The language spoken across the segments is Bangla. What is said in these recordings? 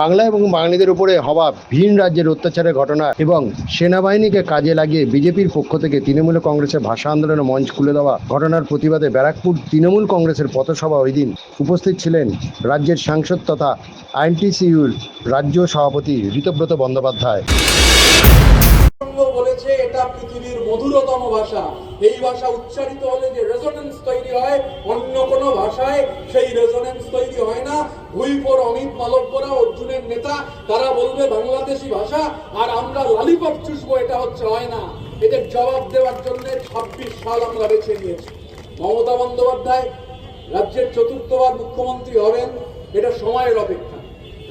বাংলা এবং বাঙালিদের উপরে হওয়া ভিন রাজ্যের অত্যাচারের ঘটনা এবং সেনাবাহিনীকে কাজে লাগিয়ে বিজেপির পক্ষ থেকে তৃণমূল কংগ্রেসের ভাষা আন্দোলনের মঞ্চ খুলে দেওয়া ঘটনার প্রতিবাদে ব্যারাকপুর তৃণমূল কংগ্রেসের পথসভা ওই দিন উপস্থিত ছিলেন রাজ্যের সাংসদ তথা আইনটিসিউর রাজ্য সভাপতি ঋতব্রত বন্দ্যোপাধ্যায়। বলেছে, এটা পৃথিবীর মধুরতম ভাষা। এই ভাষা উচ্চারিত হলে যে রেজোনেন্স তৈরি হয়, অন্য ভাষায় সেই রেজোনেন্স তৈরি হয় না। ভুইপোর, অমিত মালব্যরা, অর্জুনের নেতা, তারা বলবে বাংলাদেশি ভাষা আর আমরা লালিপপ চুষবো, এটা হচ্ছে হয় না এদের জবাব দেওয়ার জন্য ছাব্বিশ সাল আমরা বেছে নিয়েছি। মমতা বন্দ্যোপাধ্যায় রাজ্যের চতুর্থবার মুখ্যমন্ত্রী হবেন, এটা সময়ের অপেক্ষা।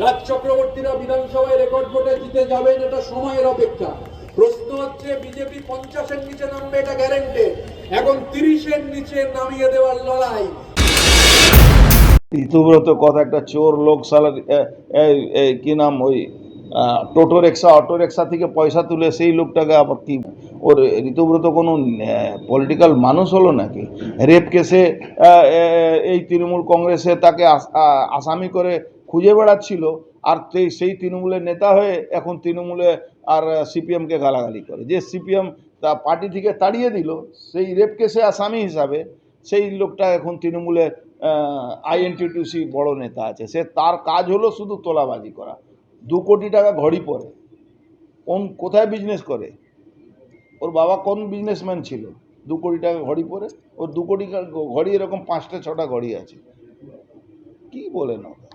রাজ চক্রবর্তীরা বিধানসভায় রেকর্ড ভোটে জিতে যাবেন, এটা সময়ের অপেক্ষা। প্রশ্ন হচ্ছে, বিজেপি পঞ্চাশের নিচে নামবে, এটা গ্যারেন্টে এখন তিরিশের নিচে নামিয়ে দেওয়ার লড়াই। ঋতুব্রত কথা, একটা চোর লোক সালার কি নাম ওই টোটো রিক্সা অটো রিক্সা থেকে পয়সা তুলে সেই লোকটাকে আবার কি, ওর ঋতুব্রত কোনো পলিটিক্যাল মানুষ হলো নাকি? রেপ কেসে এই তৃণমূল কংগ্রেসে তাকে আসামি করে খুঁজে বেড়াচ্ছিল আর সেই- তৃণমূলের নেতা হয়ে এখন তৃণমূলে আর সিপিএমকে গালাগালি করে। যে সিপিএম তা পার্টি থেকে তাড়িয়ে দিল, সেই রেপ কেসে আসামি হিসাবে সেই লোকটা এখন তৃণমূলে আইএনটিটিউসি বড় নেতা আছে। সে তার কাজ হলো শুধু তোলাবাজি করা। দু কোটি টাকা ঘড়ি পরে। কোন, কোথায় বিজনেস করে? ওর বাবা কোন বিজনেসম্যান ছিল? দু কোটি টাকা ঘড়ি পরে? ওর দু কোটি ঘড়ি এরকম পাঁচটা ছটা ঘড়ি আছে। কি বলেন ওরা?